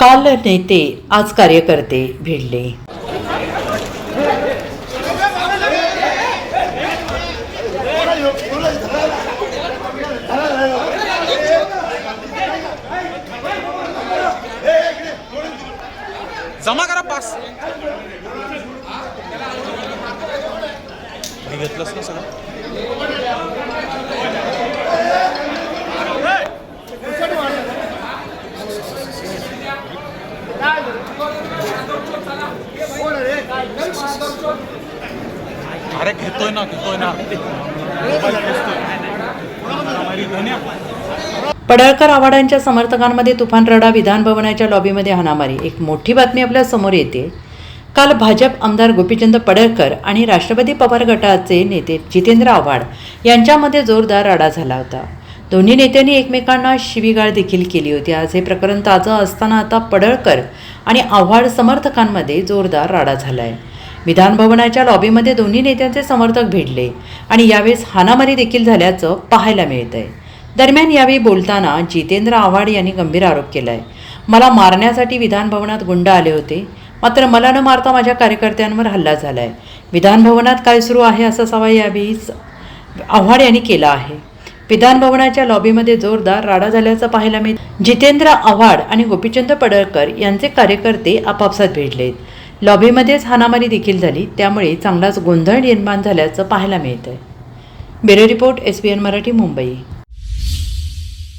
काल नेते आज कार्यकर्ते भिडले. जमा करा पास. घेतलंच ना सगळं. अरे घेतोय ना घेतोय ना. पडळकर आव्हाडांच्या समर्थकांमध्ये तुफान रडा विधान भवनाच्या लॉबीमध्ये हाणामारी. एक मोठी बातमी आपल्यासमोर येते. काल भाजप आमदार गोपीचंद पडळकर आणि राष्ट्रवादी पवार गटाचे नेते जितेंद्र आव्हाड यांच्यामध्ये जोरदार राडा झाला होता. दोन्ही नेत्यांनी एकमेकांना शिवीगाळ देखील केली होती. आज हे प्रकरण ताजं असताना आता पडळकर आणि आव्हाड समर्थकांमध्ये जोरदार राडा झाला आहे विधानभवनाच्या लॉबीमध्ये दोन्ही नेत्यांचे समर्थक भिडले आणि यावेळेस हानामारी देखील झाल्याचं पाहायला मिळत आहे दरम्यान यावेळी बोलताना जितेंद्र आव्हाड यांनी गंभीर आरोप केला आहे मला मारण्यासाठी विधानभवनात गुंड आले होते मात्र मला न मारता माझ्या कार्यकर्त्यांवर हल्ला झाला आहे विधानभवनात काय सुरू आहे असा सवाल यावेळी स- आव्हाड यांनी केला आहे. विधानभवनाच्या लॉबीमध्ये जोरदार राडा झाल्याचं पाहायला मिळत जितेंद्र आव्हाड आणि गोपीचंद पडळकर यांचे कार्यकर्ते आपापसात भिडलेत लॉबीमध्येच हाणामारी देखील झाली. त्यामुळे चांगलाच गोंधळ निर्माण झाल्याचं पाहायला मिळतं आहे bureau report S B N Marathi Mumbai.